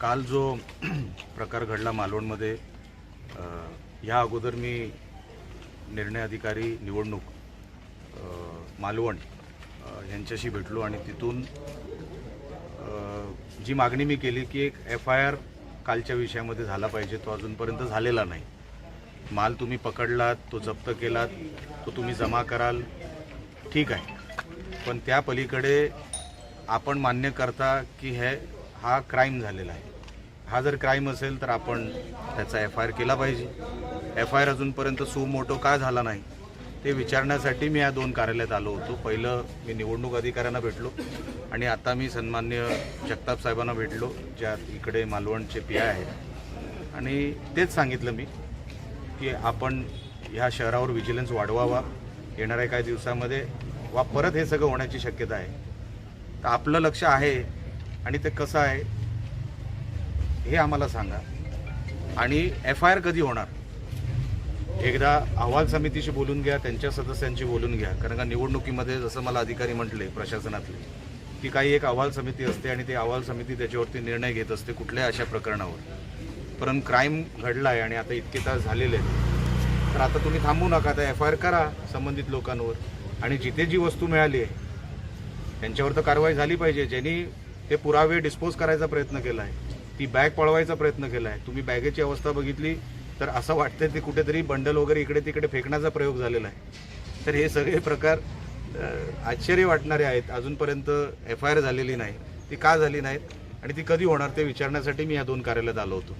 काल जो प्रकार घडला मालवणमध्ये ह्या अगोदर मी निर्णय अधिकारी निवडणूक मालवण यांच्याशी भेटलो आणि तिथून जी मागणी मी केली की एक एफ आय आर कालच्या विषयामध्ये झाला पाहिजे तो अजूनपर्यंत झालेला नाही. माल तुम्ही पकडलात तो जप्त केलात तो तुम्ही जमा कराल ठीक आहे. पण त्या पलीकडे आपण मान्य करता की हे हा क्राईम झालेला आहे. हा जर क्राईम असेल तर आपण त्याचा एफ आय आर केला पाहिजे. एफ आय आर अजूनपर्यंत सुमोटो का झाला नाही ते विचारण्यासाठी मी या दोन कार्यालयात आलो होतो. पहिलं मी निवडणूक अधिकाऱ्यांना भेटलो आणि आता मी सन्मान्य जगताप साहेबांना भेटलो ज्या इकडे मालवणचे पी आय आहेत. आणि तेच सांगितलं मी की आपण ह्या शहरावर विजिलन्स वाढवावा. येणाऱ्या काही दिवसामध्ये वा परत हे सगळं होण्याची शक्यता आहे. तर आपलं लक्ष आहे आणि ते कसं आहे हे आम्हाला सांगा. आणि एफ आय आर कधी होणार? एकदा अहवाल समितीशी बोलून घ्या त्यांच्या सदस्यांशी बोलून घ्या. कारण का निवडणुकीमध्ये जसं मला अधिकारी म्हटले प्रशासनातले की काही एक अहवाल समिती असते आणि ती अहवाल समिती त्याच्यावरती निर्णय घेत असते कुठल्या अशा प्रकरणावर. परंतु क्राईम घडला आहे आणि आता इतके तास झालेले आहेत. तर आता तुम्ही थांबू नका आता एफ आय आर करा संबंधित लोकांवर. आणि जिथे जी वस्तू मिळाली आहे त्यांच्यावर तर कारवाई झाली पाहिजे. ज्यांनी ते पुरावे डिस्पोज करायचा प्रयत्न केला आहे ती बॅग पळवायचा प्रयत्न केला आहे तुम्ही बॅगेची अवस्था बघितली तर असं वाटतं ते कुठेतरी बंडल वगैरे इकडे तिकडे फेकण्याचा प्रयोग झालेला आहे. तर हे सगळे प्रकार आश्चर्य वाटणारे आहेत. अजूनपर्यंत एफ आय आर झालेली नाही. ती का झाली नाहीत? आणि ती कधी होणार ते विचारण्यासाठी मी या दोन कार्यालयात आलो होतो.